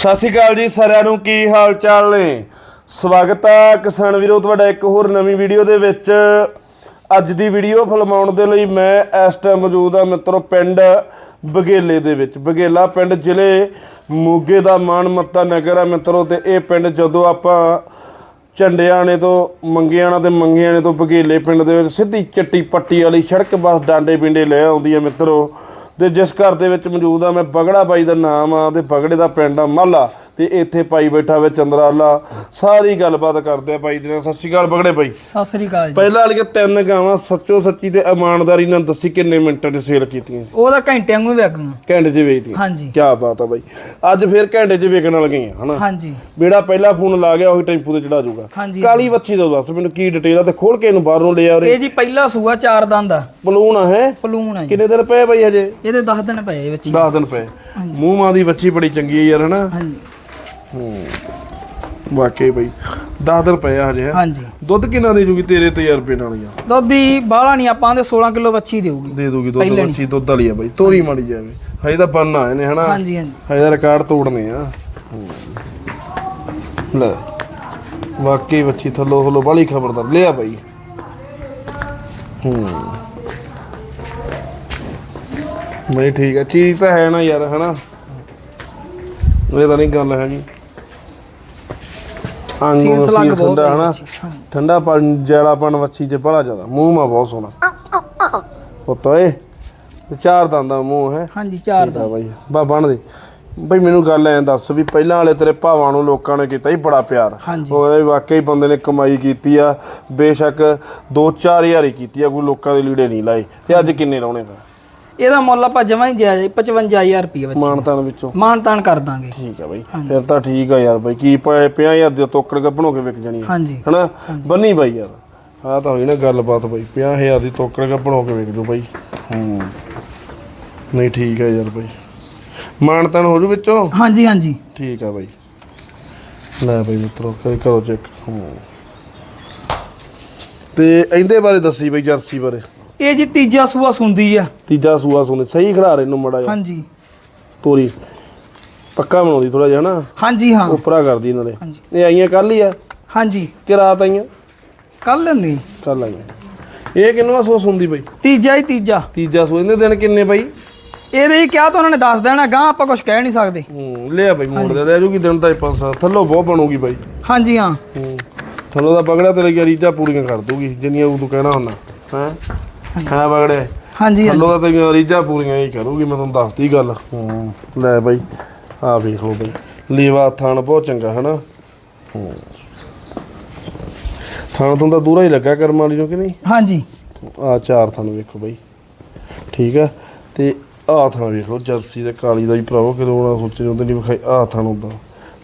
ਸਤਿ ਸ਼੍ਰੀ ਅਕਾਲ ਜੀ ਸਾਰਿਆਂ ਨੂੰ, ਕੀ ਹਾਲ ਚਾਲ ਨੇ? ਸਵਾਗਤ ਆ ਕਿਸਾਨ ਵੀਰੋ, ਤੁਹਾਡਾ ਇੱਕ ਹੋਰ ਨਵੀਂ ਵੀਡੀਓ ਦੇ ਵਿੱਚ। ਅੱਜ ਦੀ ਵੀਡੀਓ ਫਿਲਮਾਉਣ ਦੇ ਲਈ ਮੈਂ ਇਸ ਟਾਈਮ ਮੌਜੂਦ ਹਾਂ ਮਿੱਤਰੋ, ਪਿੰਡ ਬਗੇਲੇ ਦੇ ਵਿੱਚ। ਬਗੇਲਾ ਪਿੰਡ ਜ਼ਿਲ੍ਹੇ ਮੋਗੇ ਦਾ ਮਾਨਮੱਤਾ ਨਗਰ ਆ ਮਿੱਤਰੋ, ਤੇ ਇਹ ਪਿੰਡ ਜਦੋਂ ਆਪਾਂ ਝੰਡਿਆਣੇ ਤੋਂ, ਮੰਗਿਆਣਾ ਤੇ ਮੰਗਿਆਣੇ ਤੋਂ ਬਗੇਲੇ ਪਿੰਡ ਦੇ ਵਿੱਚ ਸਿੱਧੀ ਚੱਟੀ ਪੱਟੀ ਵਾਲੀ ਸੜਕ ਬੱਸ ਡਾਂਡੇ ਪਿੰਡੇ ਲੈ ਆਉਂਦੀ ਹੈ ਮਿੱਤਰੋ ਤੇ ਜਿਸ ਘਰ ਦੇ ਵਿੱਚ ਮੌਜੂਦ ਆ, ਮੈਂ ਬਗੜਾ ਬਾਈ ਦਾ ਨਾਮ ਆ, ਤੇ ਬਗੜੇ ਦਾ ਪਿੰਡ ਆ, ਮਾਲਾ। ਤੇ ਇੱਥੇ ਪਾਈ ਬੈਠਾ ਵੇ ਚੰਦਰਾਲਾ। ਸਾਰੀ ਗੱਲਬਾਤ ਕਰਦੇ ਆ ਬਾਈ ਜੀ ਨਾਲ। ਸਤਿ ਸ਼੍ਰੀ ਅਕਾਲ ਬਗੜੇ ਬਾਈ ਸਤਿ ਸ੍ਰੀ ਅਕਾਲ ਜੀ। ਪਹਿਲਾਂ ਵਾਲੀਆਂ ਤਿੰਨ ਗਾਵਾਂ ਸੱਚੋ ਸੱਚੀ ਤੇ ਇਮਾਨਦਾਰੀ ਨਾਲ ਦੱਸੀ ਕਿੰਨੇ ਮਿੰਟਾਂ 'ਚ ਸੇਲ ਕੀਤੀਆਂ। ਉਹਦਾ ਘੰਟੇ ਵਾਂਗੂ ਵਿਕਣਾ ਘੰਟੇ 'ਚ ਵੇਚਤੀਆਂ। ਹਾਂਜੀ। ਕੀ ਬਾਤ ਆ ਬਾਈ। ਅੱਜ ਫੇਰ ਘੰਟੇ 'ਚ ਵਿਕਣ ਲੱਗੀਆਂ ਹਨਾ? ਹਾਂਜੀ। ਬੇੜਾ ਪਹਿਲਾ ਫੋਨ ਲਾ ਗਿਆ ਉਹੀ ਟੈਂਪੂ ਤੇ ਚੜਾ ਜਾਊਗਾ। ਹਾਂਜੀ। ਕਾਲੀ ਬੱਚੀ ਦਾ ਦੱਸ ਮੈਨੂੰ ਕੀ ਡਿਟੇਲ ਆ ਤੇ ਖੋਲ ਕੇ ਇਹਨੂੰ ਬਾਹਰੋਂ ਲੈ ਆ ਉਰੇ। ਇਹ ਜੀ ਪਹਿਲਾ ਸੂਆ ਚਾਰ ਦੰਦ ਆ। ਬਲੂਨ ਆ ਹੈ? ਪਲੂਣ ਆ ਜੀ। ਕਿੰਨੇ ਦਿਨ ਪਏ ਬਾਈ ਹਜੇ? ਇਹਦੇ 10 ਦਿਨ ਪਏ ਵਿੱਚ 10 ਦਿਨ ਪਏ। ਮੂੰਹ ਮਾਂ ਦੀ ਬੱਚੀ ਬੜੀ ਚੰਗੀ ਹੈ ਯਾਰ ਹਨਾ? ਹਾਂਜੀ। ਵਾਕਈ ਬਈ। 10 ਦਿਨ ਪਏ ਆ ਹਜੇ ਹੈਂ। ਹਾਂਜੀ। ਦੁੱਧ ਕਿੰਨਾ ਦੇ ਜੂਗੀ ਤੇਰੇ ਤਜਰਬੇ ਨਾਲ ਯਾਰ? ਦੁੱਧ ਦੀ ਬਾਹਲਾ ਨਹੀਂ ਆਪਾਂ ਦੇ 16 ਕਿਲੋ ਵੱਛੀ ਦੇਊਗੀ। ਦੇ ਦੂਗੀ ਦੁੱਧ ਪਹਿਲੇ ਬੱਚੀ ਦੁੱਧ ਵਾਲੀ ਆ ਬਈ। ਤੋਰੀ ਮਾੜੀ ਜਾਵੇ ਹਜੇ ਤਾਂ ਬੰਨ ਆਏ ਨੇ ਹਨਾ? ਹਾਂਜੀ ਹਾਂਜੀ। ਹਜੇ ਤਾਂ ਰਿਕਾਰਡ ਤੋੜਨੇ ਆ। ਹੂੰ। ਲੈ। ਵਾਕਈ ਬੱਚੀ ਥੱਲੋ ਥੱਲੋ ਬਾਲੀ ਖਬਰਦਾਰ। ਲਿਆ ਬਈ। ਹੂੰ। ਬਈ ਠੀਕ ਆ ਚੀਜ਼ ਤਾਂ ਹੈ ਨਾ ਯਾਰ ਹਨਾ? ਇਹ ਤਾਂ ਨਹੀਂ ਗੱਲ ਹੈਗੀ। ਸਲੱਗ ਸੀਲ ਬਹੁਤ ਠੰਡਾ ਹੈ ਹਨਾ। ਠੰਡਾ ਪਨ ਜੈਲਾਪਨ ਵੱਛੀ ਚ ਬੜਾ ਜ਼ਿਆਦਾ ਮੂੰਹ ਮਾ ਬਹੁਤ ਸੋਹਣਾ। ਪੁੱਤ ਓਏ ਤੇ ਚਾਰ ਦੰਦਾਂ ਮੂੰਹ ਹੈ। ਹਾਂਜੀ ਚਾਰ ਦਾ ਦਾ ਬਾਈ। ਬਾ ਬਣ ਦੇ। ਬਈ ਮੈਨੂੰ ਗੱਲ ਐਂ ਦੱਸ ਵੀ ਪਹਿਲਾਂ ਵਾਲੇ ਤੇਰੇ ਭਾਵਾਂ ਨੂੰ ਲੋਕਾਂ ਨੇ ਕੀਤਾ ਹੀ ਬੜਾ ਪਿਆਰ। ਹੋਰ ਇਹ ਵਾਕਈ ਬੰਦੇ ਨੇ ਕਮਾਈ ਕੀਤੀ ਆ। ਬੇਸ਼ੱਕ 2-4000 ਹੀ ਕੀਤੀ ਆ ਕੋਈ ਲੋਕਾਂ ਦੇ ਲੀੜੇ ਨਹੀਂ ਲਾਏ। ਤੇ ਅੱਜ ਕਿੰਨੇ ਲਾਉਣੇ ਫਿਰ? ਇਹਦਾ ਮੁੱਲ ਆਪਾਂ ਜਮਾਂ ਹੀ ਜਾਇਜ਼ 55000 ਰੁਪਏ ਵਿੱਚ ਮਾਨਤਾਨ ਵਿੱਚੋਂ। ਮਾਨ ਤਾਨ ਕਰ ਦਾਂਗੇ। ਠੀਕ ਆ ਬਾਈ। ਫਿਰ ਤਾਂ ਠੀਕ ਆ ਯਾਰ ਬਾਈ। ਕੀ 50000 ਦੇ ਤੋਕੜ ਗੱਭਣੋ ਕੇ ਵਿਕ ਜਾਣੀ ਹਾਂਜੀ। ਹਨਾ? ਬੰਨੀ ਬਾਈ ਯਾਰ। ਆ ਤਾਂ ਹੋਈ ਨਾ ਗੱਲਬਾਤ ਬਾਈ। 50000 ਦੀ ਤੋਕੜ ਗੱਭਣੋ ਕੇ ਵਿਕ ਜੂ ਬਾਈ। ਹੂੰ। ਨਹੀਂ ਠੀਕ ਆ ਯਾਰ ਬਾਈ। ਮਾਨਤਾਨ ਹੋ ਜੂ ਵਿੱਚੋਂ? ਹਾਂਜੀ ਹਾਂਜੀ। ਠੀਕ ਆ ਬਾਈ। ਲੈ ਬਾਈ ਮਿੱਤਰੋ ਕਰੀ ਕਰੋ ਚੈੱਕ। ਤੇ ਇਹਦੇ ਬਾਰੇ ਦੱਸੀ ਬਾਈ ਜਰਸੀ ਬਾਰੇ। ਇਹ ਜੀ ਤੀਜਾ ਸੂਆ ਸੁੰਦੀ ਆ। ਤੀਜਾ ਸੂਆ ਸੁਣੇ ਸਹੀ ਖਿਲਾਰੇ ਨੂੰ ਮੜਾ ਜਾ ਹਾਂਜੀ। ਤੋਰੀ। ਪੱਕਾ ਬਣਾਉਂਦੀ ਥੋੜਾ ਜਿਹਾ ਨਾ ਹਾਂਜੀ ਹਾਂ। ਉਪਰਾ ਕਰਦੀ ਨਾਲੇ ਹਾਂਜੀ। ਇਹ ਆਈਆਂ ਕੱਲ ਹੀ ਆ? ਹਾਂਜੀ। ਕਿ ਰਾਤ ਆਈਆਂ? ਕੱਲ ਨਹੀਂ। ਕੱਲ ਆਈਆਂ। ਇਹ ਕਿੰਨਵਾ ਸੂਆ ਸੁਣਦੀ ਬਾਈ? ਤੀਜਾ ਹੀ ਤੀਜਾ। ਤੀਜਾ ਸੂਆ ਇਹਦੇ ਦਿਨ ਕਿੰਨੇ ਬਾਈ? ਇਹਦੇ ਹੀ ਕਿਹਾ ਤਾਂ ਉਹਨਾਂ ਨੇ ਦੱਸ ਦੇਣਾ ਗਾਂ ਆਪਾਂ ਕੁਝ ਕਹਿ ਨਹੀਂ ਸਕਦੇ। ਹੂੰ ਲਿਆ ਬਾਈ ਮੋੜ ਦੇ ਲੈ ਜੂਗੀ ਦਿਨ ਤਾਂ ਪੰਜ ਸੱਤ। ਥੱਲੋਂ ਬਹੁਤ ਬਣੂਗੀ ਬਾਈ। ਹਾਂਜੀ ਹਾਂ। ਹੂੰ ਥੱਲੋਂ ਦਾ ਪਗੜਾ ਤੇਰੇ ਕੀ ਰੀਝਾਂ ਪੂਰੀਆਂ ਕਰ ਦੂਗੀ ਜਿੰਨੀਆਂ ਉਹ ਤੂੰ ਕਹਿਣਾ ਹੁੰਦਾ। ਹੈ? ਹਾਂ ਪਗੜੇ ਹਾਂਜੀ ਹਾਂਜੀ। ਥੱਲੋਂ ਦਾ ਤੇਰੀਆਂ ਰੀਝਾਂ ਪੂਰੀਆਂ ਹੀ ਕਰੂਗੀ ਮੈਂ ਤੁਹਾਨੂੰ ਦੱਸਦੀ ਗੱਲ। ਹੂੰ। ਲੈ ਬਾਈ ਆ ਵੇਖ ਲਓ ਬਾਈ। ਲੀਵਾ ਥਣ ਬਹੁਤ ਚੰਗਾ ਹਨਾ? ਹੂੰ। ਥਣ ਤੋਂ ਤਾਂ ਦੂਰਾ ਹੀ ਲੱਗਾ ਕਰਮ ਵਾਲੀ ਨੂੰ ਕਿ ਨਹੀਂ? ਹਾਂਜੀ। ਆ ਚਾਰ ਥਣ ਵੇਖੋ ਬਾਈ। ਠੀਕ ਆ? ਤੇ ਆ ਥਣ ਵੇਖੋ ਜਰਸੀ ਤੇ ਕਾਲੀ ਦਾ ਵੀ ਭਰਾਵੋ ਕਿਦੋਂ ਨਾ ਸੋਚੇ ਉਹਦੇ ਨਹੀਂ ਵਿਖਾਈ। ਆ ਥਣ ਹੁੰਦਾ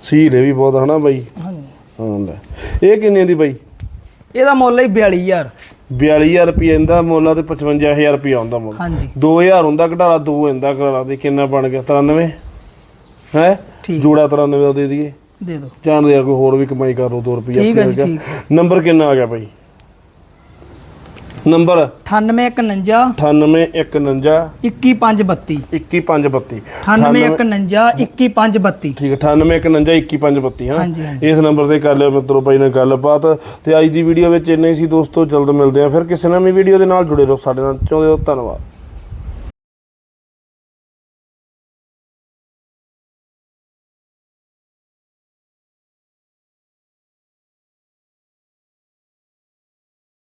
ਸੀਲ ਇਹ ਵੀ ਬਹੁਤ ਹਨਾ ਬਾਈ? ਹਾਂਜੀ। ਹਾਂ ਲੈ। ਇਹ ਕਿੰਨੇ ਦੀ ਬਾਈ? ਇਹਦਾ ਮੁੱਲ ਹੀ 42000 42000 ਰੁਪਏ ਇਹਦਾ ਮੁੱਲ ਆ ਤੇ 55000 ਰੁਪਏ ਆਉਂਦਾ ਮੁੱਲ। ਹਾਂਜੀ। 2000 ਹੁੰਦਾ ਘਟਾਲਾ 2 ਹੁੰਦਾ ਘਟਾਲਾ ਤੇ ਕਿੰਨਾ ਬਣ ਗਿਆ? 93 ਹੈ? ਜੋੜਾ 93 ਦਾ ਦੇ ਦਈਏ। ਦੇ ਦਿਓ। ਜਾਣਦੇ ਯਾਰ ਕੋਈ ਹੋਰ ਵੀ ਕਮਾਈ ਕਰ ਲਓ 2 ਰੁਪਏ ਠੀਕ ਹੈ ਜੀ, ਠੀਕ ਨੰਬਰ ਕਿੰਨਾ ਆ ਗਿਆ ਬਾਈ? ਨੰਬਰ? 9851 9851 21532 21532 9851 21532 ਠੀਕ ਹੈ 9851 21532 ਹਾਂ। ਇਸ ਨੰਬਰ ਤੇ ਕਰ ਲਿਓ ਮਿੱਤਰੋ ਬਾਈ ਨਾਲ ਗੱਲਬਾਤ। ਤੇ ਅੱਜ ਦੀ ਵੀਡੀਓ ਵਿੱਚ ਇੰਨੇ ਹੀ ਸੀ ਦੋਸਤੋ ਜਲਦ ਮਿਲਦੇ ਆ ਫਿਰ ਕਿਸੇ ਨਵੀਂ ਵੀਡੀਓ ਦੇ ਨਾਲ ਜੁੜੇ ਰਹੋ। ਸਾਡੇ ਨਾਲ ਚਾਹੁੰਦੇ ਹੋ ਧੰਨਵਾਦ।